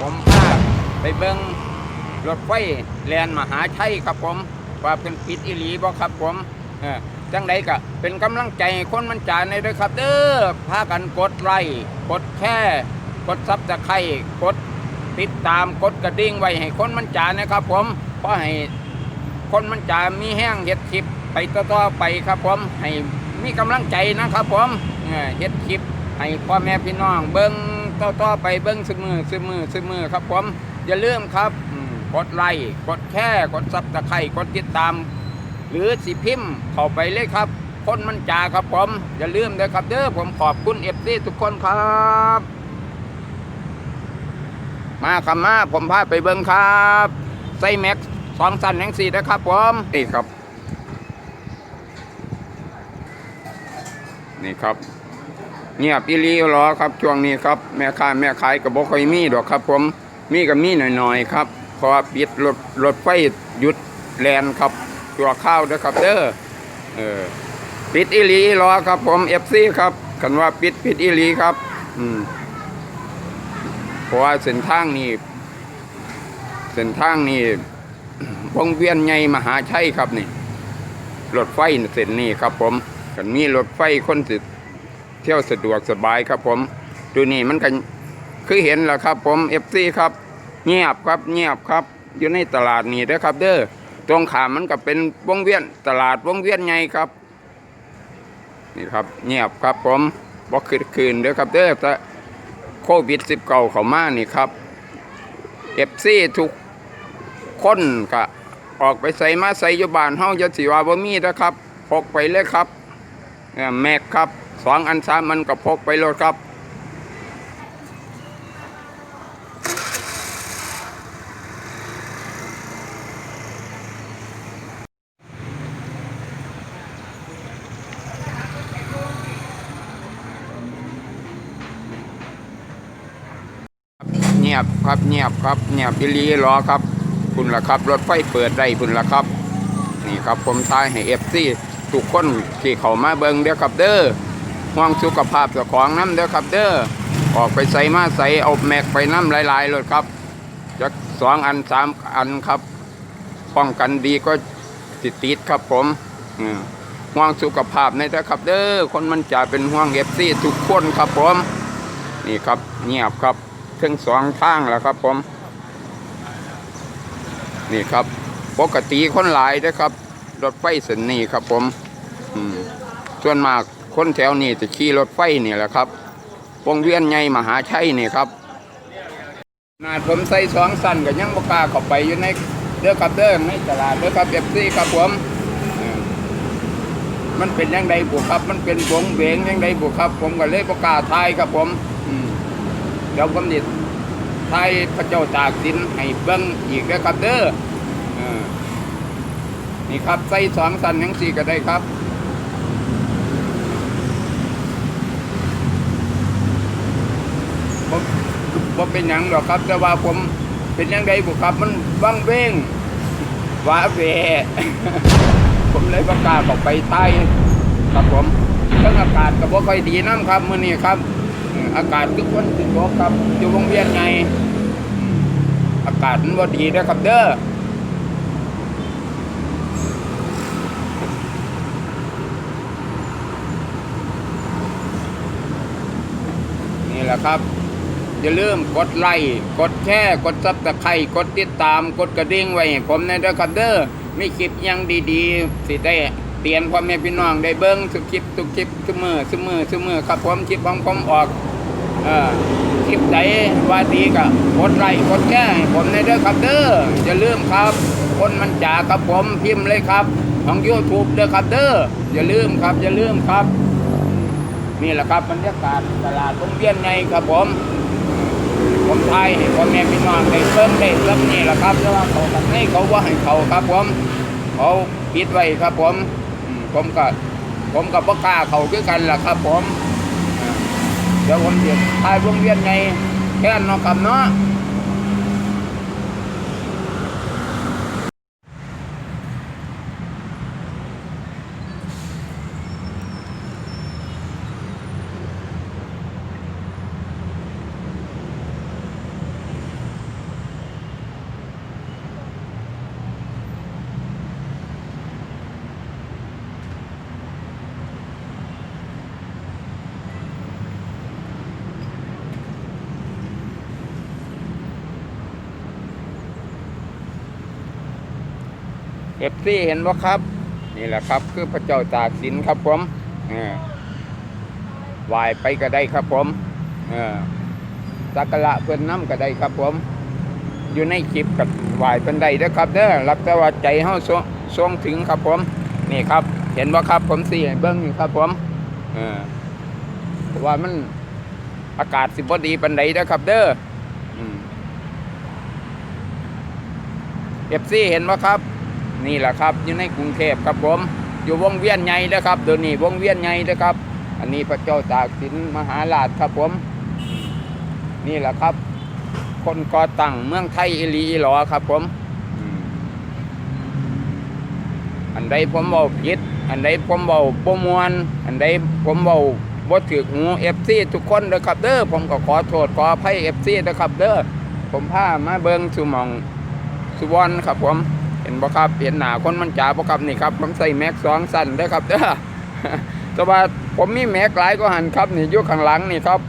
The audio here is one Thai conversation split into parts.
ผมพาไปเบิ้งรถไฟแลนมหาชัยครับผมว่าเป็นปิดอิลีบ่ครับผมจังใดก็เป็นกำลังใจคนมันจ่าในเด้อครับเด้อพากันกดไลค์กดแค่กดซับสไครกดติดตามกดกระดิ่งไว้ให้คนมันจ่านะครับ ผมเพราะให้คนมันจ่ามีแห้งเฮ็ดคลิปไปต่อๆไปครับ ผมให้มีกำลังใจนะครับ ผมเออเฮ็ดคลิปให้พ่อแม่พี่น้องเบิ้ง ต่อๆไปเบิ้งซึมือซึมือซึมือครับผมอย่าลืมครับกดไลค์กดแค่กดซับสไครต์กดติดตาม หรือสิพิมพ์เข้าไปเลยครับ คนมันจ่าครับผมอย่าลืมเลยครับเด้อผมขอบคุณเอฟซีทุกคนครับมาคำมาผมพาไปเบิ้งครับไซแม็กสองสันแห่งสี่นะครับผมนี่ครับ นี่ครับ เงียบอีลีหรอครับช่วงนี้ครับแม่ค้าแม่ขายกับบ่ค่อยมีดอกครับ ผมมีกับมีหน่อยๆครับพอปิดรถรถไฟหยุดแลนครับตัวข้าวเด้อครับเด้อเออปิดอีลีหรอครับ ผมเอฟซีครับคันว่าปิดปิดอีลีครับ อืมเพราะว่าเส้นทางนี้เส้นทางนี้วงเวียนใหญ่มหาชัยครับนี่รถไฟเส้นนี้ครับ ผมกันมีรถไฟคนสิ เที่ยวสะดวกสบายครับผม ดูนี่มันกันคือเห็นแล้วครับผมเอฟซีครับ เงียบครับเงียบครับ อยู่ในตลาดนี่นะครับ เด้อตรงขามมันก็เป็นวงเวียนตลาดวงเวียนใหญ่ครับ นี่ครับเงียบครับผมบอกคืนคืนเด้อครับเด้อแต่โควิดสิบเก้าเข้ามานี่ครับเอฟซีทุกคนก็ออกไปใส่มาใส่ยู่บ้านเฮาจะสิว่าบ่มีนะครับพกไปเลยครับ แม็กครับสองอันสามมันก็พกไปโลดครับเงียบครับเงียบครับเงียบอิลีรอครับคุณล่ะครับ รถไฟเปิดได้คุณล่ะครับ นี่ครับผมท้ายให้เอฟซี ทุกคนที่เขามาเบิงเด้อครับเด้อห่วงสุขภาพเจ้าของน้ำเด้อครับเด้อออกไปใส่มาใส่เอาแม็กไปน้ำหลายๆเลยครับจักสองอันสามอันครับป้องกันดีก็ติดติดครับผมห่วงสุขภาพในเด้อครับเด้อคนมันจะเป็นห่วงเอฟซีทุกคนครับผม นี่ครับเงียบครับถึงสองทางแล้วครับผม นี่ครับปกติคนหลายนะครับ รถไฟเส้นนี้ครับผมส่วนมากคนแถวนี้จะขี่รถไฟนี่แหละครับวงเวียนใหญ่มหาชัยนี่ครับนาดผมใส่สองสั้นกับยังบกาเข้าไปอยู่ในเด้อครับเด้อในตลาดเด้อครับเอฟซีครับผมมันเป็นยังไงบุครับ มันเป็นวงเวงยังไงบุครับ ผมก็เลยบกล้าทายครับผมเดี๋ยวผมนิดทายพระเจ้าตากสินให้เบิ้งอีกเด้อครับเด้อเออ นี่ครับใส่สองสันทั้งสี่ก็ได้ครับผมผมเป็นหยังหรอกครับ แต่ว่าผมเป็นยังไงบุครับ มันว่างเว้งว้าเวผมเลยประกาศออกไปใต้ครับผมเรื่องอากาศก็บ่ค่อยดีน้ำครับมื้อนี้ครับ อากาศทุกคนติดลบครับอยู่วงเวียนไงอืมอากาศมันบ่ดีนะครับเด้อ แหละครับ อย่าลืมกดไลค์กดแชร์กดซับสไครต์กดติดตามกดกระดิ่งไว้ให้ผมในเด้อครับเด้อมีคลิปยังดีๆ สิได้เตียนพ่อแม่พี่น้องได้เบิ้งทุกคลิปทุกคลิปทุมือทุมือทุมือครับผมคลิปของผมออกเอ่อคลิปใดว่าดีก็กดไลค์กดแชร์ผมในเด้อครับเด้ออย่าลืมครับ คนมันจ่าครับผมพิมพ์เลยครับ ของ YouTube เด้อครับเด้ออย่าลืมครับอย่าลืมครับ นี่แหละครับบรรยากาศตลาดวงเวียนไงครับผม ผมไทยให้พ่อแม่พี่น้องได้เพิ่มได้รับนี่แหละครับแต่ว่าเขาทำให้เขาว่าให้เขาครับผมเขาปิดไว้ครับผม ผมก็ผมกับพ่กล้าเขาคือกันแหละครับผม เดี๋ยวผมเดี๋ยวทายวงเวียนไงแค่นอกกับเนาะ เอฟซีเห็นบ่ครับ นี่แหละครับ คือพระเจ้าตากสินครับผมเออไปก็ได้ครับผมออสักการะเพิ่อนน้ำก็ได้ครับผม อยู่ในคลิปกับไหวเพิ่นได้เด้อครับเด้อรับแต่ว่าใจเฮาทรงทรงถึงครับผม นี่ครับ เห็นบ่ครับผมสิให้เบิ่งนี่ครับผมออเพราว่ามันอากาศสิบดีปานใดเด้อครับ เด้อเอฟซีเห็นไหมครับ นี่แหละครับอยู่ในกรุงเทพครับผม อยู่วงเวียนใหญ่นะครับเดี๋ยวนี้วงเวียนใหญ่นะครับ อันนี้พระเจ้าตากสินมหาราชครับผม นี่แหละครับ คนก่อตั้งเมืองไทยอิลีอีหลอครับผม อันใดผมเบาผิดอันใดผมเบาปมวนอันใดผมเบาบ่ถือหูเอฟซีทุกคนเด้อครับเด้อผมก็ขอโทษขออภัยเอฟซีนะครับเด้อผมพามาเบิงสุมองสุวรรณครับผม บ่ครับเห็นหนาคนมันจ๋าบ่ครับนี่ครับผมใส่แม็กสองสั้นเด้ครับเด้อแต่ว่าผมมีแม็กหลายก็หันครับนี่อยู่ข้างหลังนี่ครับ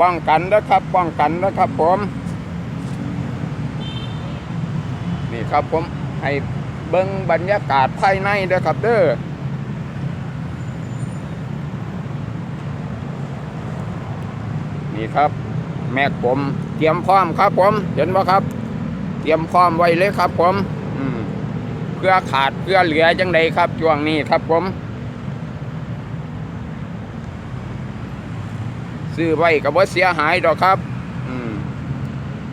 ป้องกันเด้อครับป้องกันเด้อครับผม นี่ครับผมให้เบิ่งบรรยากาศภายในด้อครับเด้อนี่ครับ แม็กผม ตรียมพร้อมครับผม เห็นไหมครับ เตรียมพร้อมไว้เลยครับผมอืมเพื่อขาดเพื่อเหลือจังใดครับช่วงนี้ครับผม ซื้อไว้กับว่าเสียหายดอกครับอืม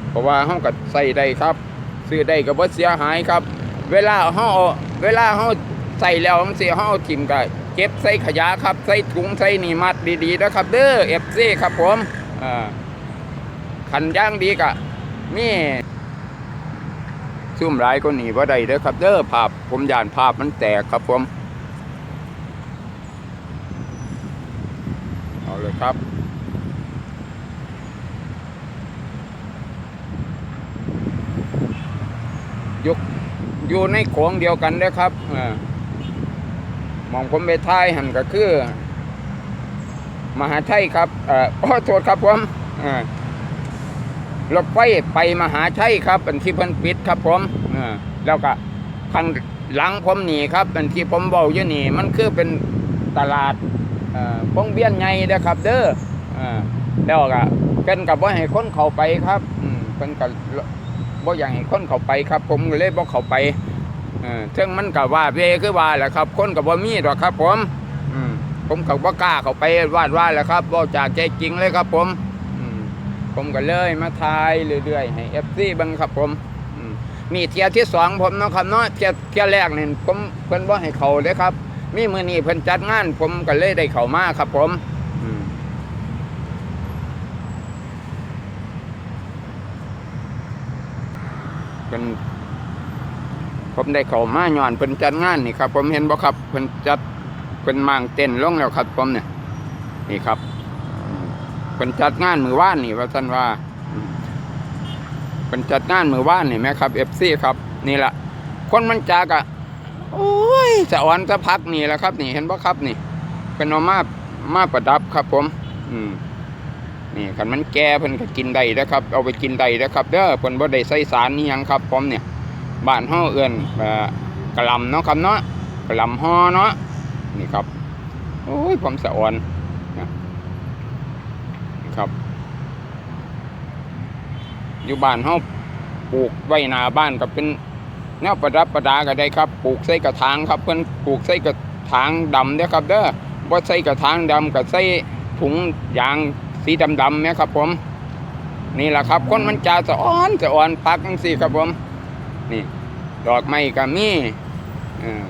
เพราะว่าเฮาก็ใส่ได้ครับ ซื้อได้กับว่าเสียหายครับ เวลาเฮาเอาเวลาเฮาใส่แล้วมันเสียเฮาเอาทิ่มก็เก็บใส่ขยะครับ ใส่ถุงใส่นี่มัดดีๆนะครับ เด้อ FC ครับผมอ่า ขันย่างดีกะนี่ซุ่มหลายก็หนีว่าใดเด้อครับ เด้อภาพผมยานภาพมันแตกครับผม เอาเลยครับยกอยู่ในโขงเดียวกันเด้อครับอมองผมไปท้ายหันก็คือ มหาชัยครับเอ่อขอโทษครับผมเออ รถไฟไปมหาชัยครับเป็นที่เพิ่นปิดครับผมแล้วก็ข้างหลังผมนี่ครับเป็นที่ผมเบาอยู่นี่ มันคือเป็นตลาดเอ่องเวียนใหญ่เด้อครับ เด้อแล้วก็เพิ่นกับบ่าให้คนเข้าไปครับเพิ่นก็บ่อย่ากให้คนเข้าไปครับ ผมเลยบ่เข้าไปเออซึ่งมันก็ว่าเวคือว่าแหละครับ คนก็บ่มีดอกครับ ผมผมก็บ่กล้าเข้าไปวาดว่าแหละครับบ่จากใจจริงเลยครับผม ผมก็เลยมาทายเรื่อยๆให้เอฟซีบังครับผมมีเทียร์ที่สองผมเนาะครับเนาะเทียร์เทียแรกนี่ผมเพิ่นบ่ให้เขาเลยครับ มีมือนี้เพิ่นจัดงาน ผมก็เลยได้เข้ามาครับผมเพิ่นผมได้เข้ามาย้อนเพิ่นจัดงานนี่ครับ ผมเห็นบ่ครับเพิ่นจัดเพิ่นมางเต้นลงแล้วครับ ผมเนี่ยนี่ครับ เป็นจัดงานมือว่านนี่ว่าท่านว่าเป็นจัดงานมือว่านนี่ไหมครับเอฟซีครับ นี่แหละคนมันจากอะโอ้ยสะอ่อนสะพักนี่แหละครับ นี่เห็นปะครับนี่ เป็นเอามามาประดับครับ ผม อืมนี่คันมันแก่เพิ่นก็กินได้นะครับ เอาไปกินได้นะครับเด้อเพิ่นบ่ได้ใส่สารนี่ยังครับ ผมเนี่ยบ้านเฮาเอิ้นเอ่อกะลำเนาะครับเนาะกระลำฮอเนาะนี่ครับโอ้ยผมสะอ่อน ครับ อยู่บ้านเฮาปลูกไว้หน้าบ้านก็เป็นแนวประดับประดาก็ได้ครับปลูกใส่กระถางครับ เพิ่นปลูกใส่กระถางดำเด้อครับ เด้อบ่าใส่กระถางดำก็ใส่ถุงยางสีดำๆเนี่ยครับ ผม นี่แหละครับ คนมันจะสะอ่อนสะอ่อนปักจังซี่ครับผม นี่ ดอกไม้ก็มีเอ่อ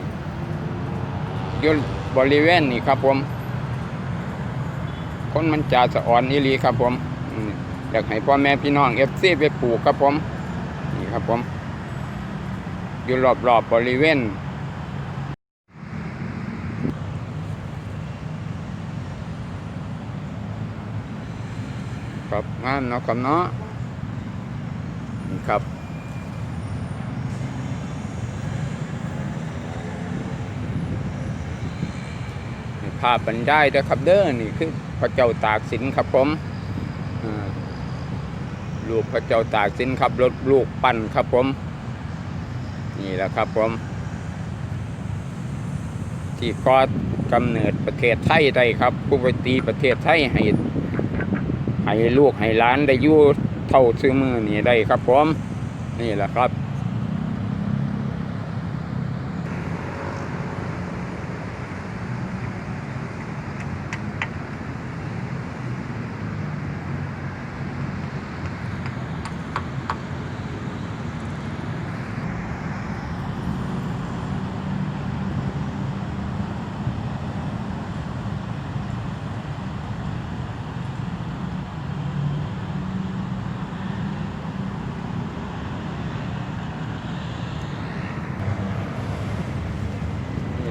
อยู่บริเวณนี่ครับผม คนมันจ่าสะอ่อนอีหลีครับผมอืมอยากให้พ่อแม่พี่น้องเอฟซีไปปลูกครับผมนี่ครับผม อยู่รอบๆบบริเวณครับงามเนาะครับเนาะนี่ครับ ภาพบรรยายด้อครับเด้อนี่คือพระเจ้าตากสินครับผมอ่ารูปพระเจ้าตากสินครับรถลูกปั้นครับผม นี่แหละครับผม ที่ก่อกำเนิดประเทศไทยได้ครับผู้ปตีประเทศไทยให้ให้ลูกให้ล้านได้อยู่เท่าซื้อมือนี่ได้ครับผม นี่แหละครับ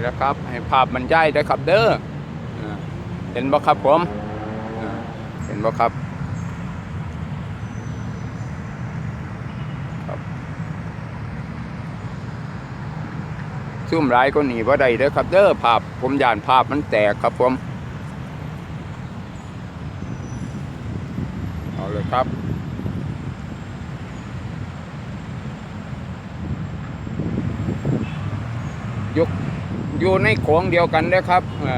นะครับ ให้ภาพบรรยายได้ครับเด้อเห็นบ่ครับผมเห็นบ่ครับครับซุ่มหลายก็หนีบ่ได้เด้อครับเด้อภาพผมย่านภาพมันแตกครับผมเอาเลยครับยก อยู่ในโขงเดียวกันเด้อครับอ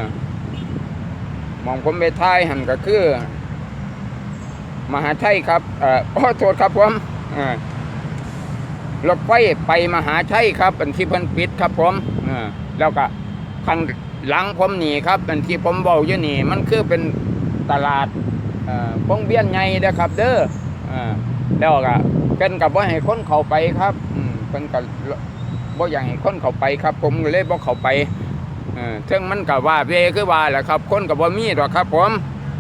มองผมไปท้ายหันก็คือ มหาชัยครับเอ่อขอโทษครับผมเรถไฟไปมหาชัยครับ อันที่เพิ่นปิดครับผมอแล้วก็ข้างหลังผมหนีครับ อันที่ผมเบอกอยู่นี่ มันคือเป็นตลาดเอ่องเวียนใหญ่เด้อครับ เด้อแล้วก็เพิ่นกับว่าให้คนเข้าไปครับอืมเพิ่นก็บ่ อยากให้คนเข้าไปครับ ผมก็เลยบ่เข้าไปเออซึ่งมันก็ว่าเวคือว่าแหละครับ คนก็บ่มีดอกครับ ผม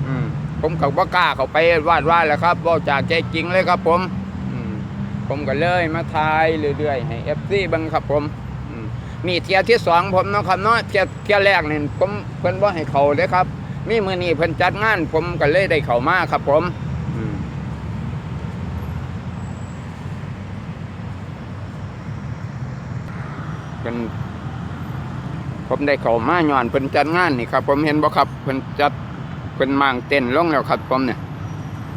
อืมผมก็บ่กล้าเข้าไปวาดว่าแหละครับบ่จากใจจริงเลยครับ ผมอืมผมก็เลยมาทายเรื่อยๆให้ FC เบิ่งครับ ผมอืมมีเทียที่สองผมเนาะครับเนาะเทียเทียแรกนี่ผมเพิ่นบ่ให้เขาเด้ครับ มีมือนี้เพิ่นจัดงาน ผมก็เลยได้เข้ามาครับ ผม เป็นผมได้เข้ามาย้อนเพิ่นจัดงานนี่ครับ ผมเห็นบ่ครับเพิ่นจัดเพิ่นมางเต้นลงแล้วครับ ผมเนี่ย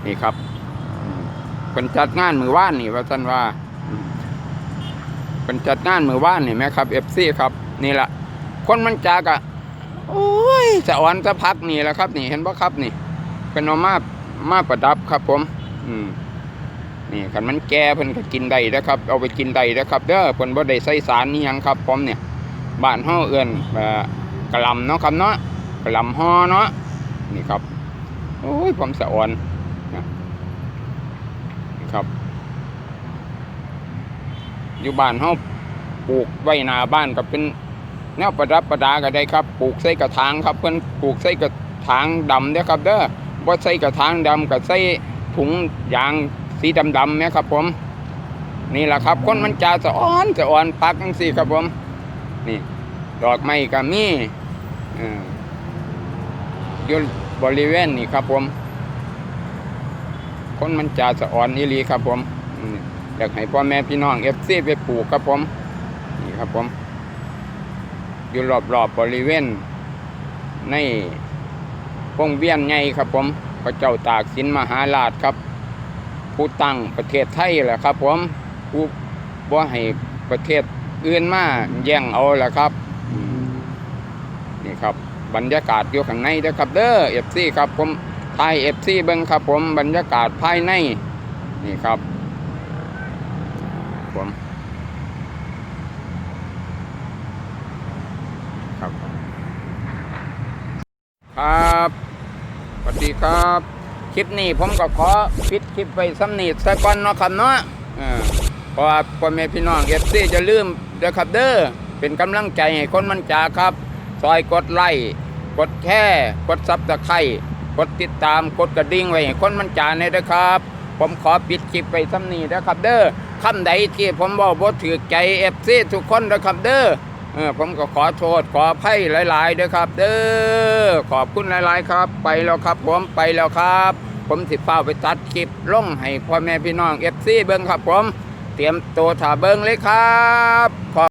นี่ครับเพิ่นจัดงานมือว่านนี่ว่าซั่นว่าเพิ่นจัดงานมือว่านนี่แม่ครับ FC ครับ นี่แหละคนมันจากอะโอ้ยสะอ่อนสะพักนี่แหละครับ นี่เห็นบ่ครับ นี่เป็นเอามามาประดับครับ ผม อืม นี่คันมันแก่เพิ่นก็กินได้นะครับ เอาไปกินได้นะครับเด้อเพิ่นบ่ได้ใส่สารนี่ยังครับผมเนี่ยบ้านเฮาเอื้อนเอ่อกะลำเนาะครับเนาะกะลำฮอเนาะนี่ครับโอ้ยผมสะอ่อนนะนี่ครับ อยู่บ้านเฮาปลูกไว้หน้าบ้านก็เป็นแนวประดับประดาก็ได้ครับปลูกใส่กระถางครับเพิ่นปลูกใส่กระถางดำเด้อครับเด้อบ่ใส่กระถางดำก็ใส่ถุงยาง สีดำๆเนี่ยครับ ผม นี่แหละครับ คนมันจะสะอ่อนสะอ่อนปักจังซี่ครับผม นี่ ดอกไม้ก็มีเอ่ออยู่บริเวณนี่ครับ ผม คนมันจะสะอ่อนอีหลีครับ ผมอยากให้พ่อแม่พี่น้องเอฟซีไปปลูกครับผม นี่ครับผม อยู่รอบๆบบริเวณในวงเวียนใหญ่ครับผมพระเจ้าตากสินมหาราชครับ ผู้ตั้งประเทศไทยแหละครับ ผมผู้บ่ให้ประเทศอื่นมาแย่งเอาแหละครับนี่ครับบรรยากาศอยู่ข้างในเด้อครับเด้อเอฟซีครับผมถ่ายเอฟซีเบิ้งครับผมบรรยากาศภายในนี่ครับ ผมครับ ครับสวัสดีครับ คลิปนี้ผมก็ขอปิดคลิปไปสำนีสะก่อนเนาะครับเนาะเออเพราะว่าพ่อแม่พี่น้องเอฟซีจะลืมเด้อครับเด้อเป็นกำลังใจให้คนมันจาครับ ซอยกดไลค์กดแค่กดซับตะไคร่กดติดตามกดกระดิ่งไว้ให้คนมันจาเนี่ยเด้อครับ ผมขอปิดคลิปไปสำนีเด้อครับเด้อคำใดที่ผมบอกบ่ถือใจเอฟซีทุกคนเด้อครับเด้อ เออผมก็ขอโทษขออภัยหลายๆด้อครับ เด้อขอบคุณหลายๆครับ ไปแล้วครับ ผมไปแล้วครับ ผมสิเป้าไปตัดคลิปลงให้พ่อแม่พี่น้องเอฟซีเบิ้งครับผม เตรียมตัวถ่าเบิ้งเลยครับขอ